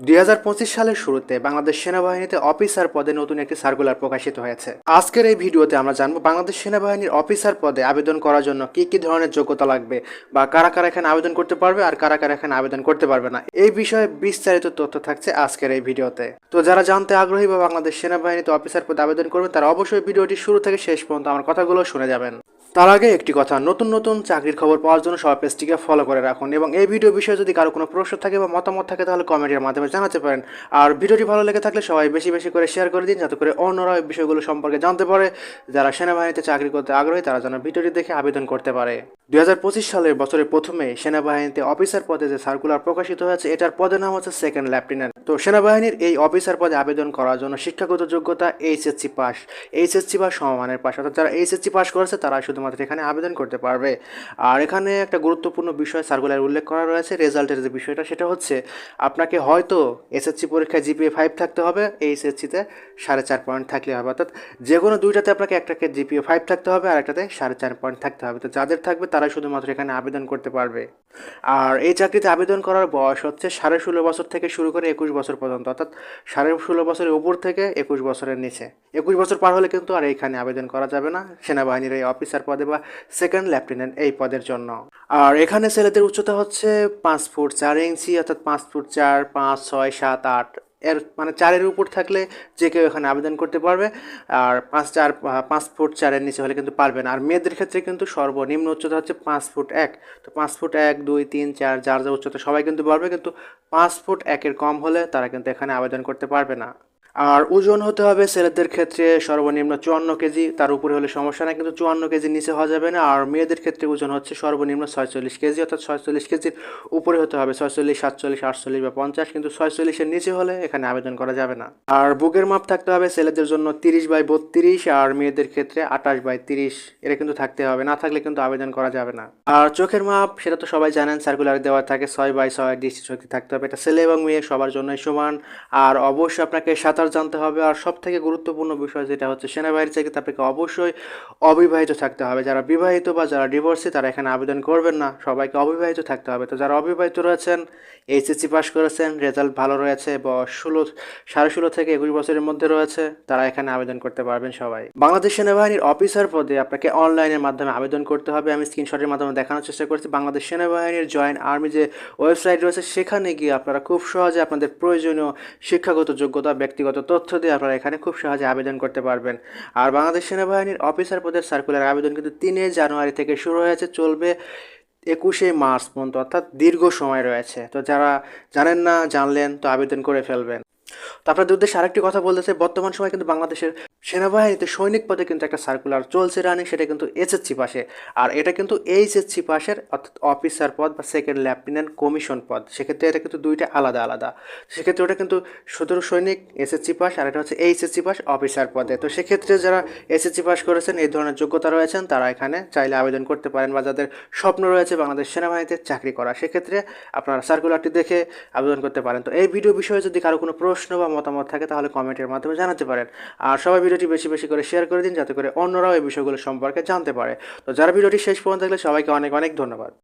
দুই হাজার পঁচিশ সালের শুরুতে বাংলাদেশ সেনাবাহিনীতে অফিসার পদে নতুন একটি সার্কুলার প্রকাশিত হয়েছে। আজকের এই ভিডিওতে আমরা জানব বাংলাদেশ সেনাবাহিনীর অফিসার পদে আবেদন করার জন্য কি কি ধরনের যোগ্যতা লাগবে বা কারা কারা এখানে আবেদন করতে পারবে আর কারা কারা এখানে আবেদন করতে পারবে না। এই বিষয়ে বিস্তারিত তথ্য থাকছে আজকের এই ভিডিওতে। তো যারা জানতে আগ্রহী বা বাংলাদেশ সেনাবাহিনীতে অফিসার পদে আবেদন করবে, তারা অবশ্যই ভিডিওটি শুরু থেকে শেষ পর্যন্ত আমার কথাগুলো শুনে যাবেন। তার আগে একটি কথা, নতুন নতুন চাকরির খবর পাওয়ার জন্য সবাই পেজটিকে ফলো করে রাখুন এবং এই ভিডিও বিষয়ে যদি কারও কোনো প্রশ্ন থাকে বা মতামত থাকে, তাহলে কমেন্টের মাধ্যমে জানাতে পারেন। আর ভিডিওটি ভালো লেগে থাকলে সবাই বেশি বেশি করে শেয়ার করে দিন, যাতে করে অন্যরা এই বিষয়গুলো সম্পর্কে জানতে পারে। যারা সেনাবাহিনীতে চাকরি করতে আগ্রহী, তারা যেন ভিডিওটি দেখে আবেদন করতে পারে। দু হাজার পঁচিশ সালের বছরের প্রথমে সেনাবাহিনীতে অফিসার পদে যে সার্কুলার প্রকাশিত হয়েছে, এটার পদের নাম হচ্ছে সেকেন্ড লেফটেন্যান্ট। তো সেনাবাহিনীর এই অফিসার পদে আবেদন করার জন্য শিক্ষাগত যোগ্যতা এইচএসসি পাস। এইচএসসি বা সমমানের পাস, অর্থাৎ যারা এইচএসসি পাস করেছে তারা শুধুমাত্র এখানে আবেদন করতে পারবে। আর এখানে একটা গুরুত্বপূর্ণ বিষয় সার্কুলার উল্লেখ করা রয়েছে, রেজাল্টের যে বিষয়টা, সেটা হচ্ছে আপনাকে হয়তো এসএসসি পরীক্ষায় জিপিএ ফাইভ থাকতে হবে, এইচএসসিতে সাড়ে চার পয়েন্ট থাকলে হবে। অর্থাৎ যে কোনো দুইটাতে আপনাকে একটাকে জিপিএ ফাইভ থাকতে হবে, আর একটাতে সাড়ে চার পয়েন্ট থাকতে হবে। তো যাদের থাকবে তারাই শুধুমাত্র এখানে আবেদন করতে পারবে। আর এই চাকরিতে আবেদন করার বয়স হচ্ছে সাড়ে ষোলো বছর থেকে শুরু করে একুশ বছর পর্যন্ত, অর্থাৎ সাড়ে ষোলো বছরের উপর থেকে একুশ বছরের নিচে। একুশ বছর পার হলে কিন্তু আর এইখানে আবেদন করা যাবে না, সেনাবাহিনীর এই অফিসার পদে বা সেকেন্ড লেফটেন্যান্ট এই পদের জন্য। আর এখানে ছেলেদের উচ্চতা হচ্ছে পাঁচ ফুট চার ইঞ্চি, অর্থাৎ পাঁচ ফুট চার, পাঁচ, ছয়, সাত, আট। এর মানে চারের উপর থাকলে যে কেউ এখানে আবেদন করতে পারবে, আর পাঁচ চার, পাঁচ ফুট চারের নিচে হলে কিন্তু পারবে না। আর মেয়েদের ক্ষেত্রে কিন্তু সর্বনিম্ন উচ্চতা হচ্ছে পাঁচ ফুট এক। তো পাঁচ ফুট এক, দুই, তিন, চার, যার যা উচ্চতা সবাই কিন্তু পারবে কিন্তু পাঁচ ফুট একের কম হলে তারা কিন্তু এখানে আবেদন করতে পারবে না। আর ওজন হতে হবে ছেলেদের ক্ষেত্রে সর্বনিম্ন চুয়ান্ন কেজি, তার উপরে হলে সমস্যা নাই, কিন্তু চুয়ান্ন কেজি নিচে হওয়া যাবে না। আর মেয়েদের ক্ষেত্রে ওজন হচ্ছে সর্বনিম্ন ছয়চল্লিশ কেজি, অর্থাৎ ছয়চল্লিশ কেজির উপরে হতে হবে ছয়চল্লিশ, সাতচল্লিশ, আটচল্লিশ বা পঞ্চাশ, কিন্তু ছয়চল্লিশের নিচে হলে এখানে আবেদন করা যাবে না। আর বুকের মাপ থাকতে হবে ছেলেদের জন্য তিরিশ বাই বত্রিশ, আর মেয়েদের ক্ষেত্রে আঠাশ বাই তিরিশ, এটা কিন্তু থাকতে হবে, না থাকলে কিন্তু আবেদন করা যাবে না। আর চোখের মাপ, সেটা তো সবাই জানেন সার্কুলার দেওয়া থাকে, ছয় বাই ছয় দৃষ্টি শক্তি থাকতে হবে, এটা ছেলে এবং মেয়ে সবার জন্যই সমান। আর অবশ্যই আপনাকে সাঁতার জানতে হবে। আর সব থেকে গুরুত্বপূর্ণ বিষয় যেটা হচ্ছে সেনাবাহিনীর চাকরিতে আপনাকে অবশ্যই অবিবাহিত থাকতে হবে। যারা বিবাহিত বা যারা ডিভোর্সি তারা এখানে আবেদন করবেন না। সবাইকে অবিবাহিত থাকতে হবে। তো যারা অবিবাহিত রয়েছেন এইচএসসি পাস করেছেন রেজাল্ট ভালো রয়েছে, বয়স ষোলো, সাড়ে ষোলো থেকে একুশ বছরের মধ্যে রয়েছে, তারা এখানে আবেদন করতে পারবেন সবাই। বাংলাদেশ সেনাবাহিনীর অফিসার পদে আপনাকে অনলাইনের মাধ্যমে আবেদন করতে হবে। আমি স্ক্রিনশটের মাধ্যমে দেখানোর চেষ্টা করছি। বাংলাদেশ সেনাবাহিনীর জয়েন্ট আর্মি যে ওয়েবসাইট রয়েছে, সেখানে গিয়ে আপনারা খুব সহজে আপনাদের প্রয়োজনীয় শিক্ষাগত যোগ্যতা, ব্যক্তিগত তথ্য দিয়ে আপনারা এখানে খুব সহজে আবেদন করতে পারবেন। আর বাংলাদেশ সেনাবাহিনীর অফিসার পদের সার্কুলার আবেদন কিন্তু তিনে জানুয়ারি থেকে শুরু হয়েছে, চলবে একুশে মার্চ পর্যন্ত, অর্থাৎ দীর্ঘ সময় রয়েছে। তো যারা জানেন না, জানলেন, তো আবেদন করে ফেলবেন। তো আপনাদের উদ্দেশ্যে আরেকটি কথা বলতেছে, বর্তমান সময় কিন্তু বাংলাদেশের সেনাবাহিনীতে সৈনিক পদে কিন্তু একটা সার্কুলার চলছে রানিং সেটা কিন্তু এসএসসি পাশে। আর এটা কিন্তু এইচএসসি পাশের অর্থাৎ অফিসার পদ বা সেকেন্ড লেফটেন্যান্ট কমিশন পদ। সেক্ষেত্রে এটা কিন্তু দুইটা আলাদা আলাদা। সেক্ষেত্রে ওটা কিন্তু সতেরো সৈনিক এসএসসি পাস আর এটা হচ্ছে এইচএসসি পাস অফিসার পদে। তো সেক্ষেত্রে যারা এসএসসি পাস করেছেন, এই ধরনের যোগ্যতা রয়েছেন, তারা এখানে চাইলে আবেদন করতে পারেন বা যাদের স্বপ্ন রয়েছে বাংলাদেশ সেনাবাহিনীতে চাকরি করা সেক্ষেত্রে আপনারা সার্কুলারটি দেখে আবেদন করতে পারেন। তো এই ভিডিও বিষয়ে যদি কারও কোনো প্রশ্ন বা মতামত থাকে, তাহলে কমেন্টের মাধ্যমে জানাতে পারেন। আর সবাই ভিডিওটি বেশি বেশি করে শেয়ার করে দিন, যাতে করে অন্যরাও এই বিষয়গুলো সম্পর্কে জানতে পারে। তো যারা ভিডিওটি শেষ পর্যন্ত দেখলে সবাইকে অনেক অনেক ধন্যবাদ।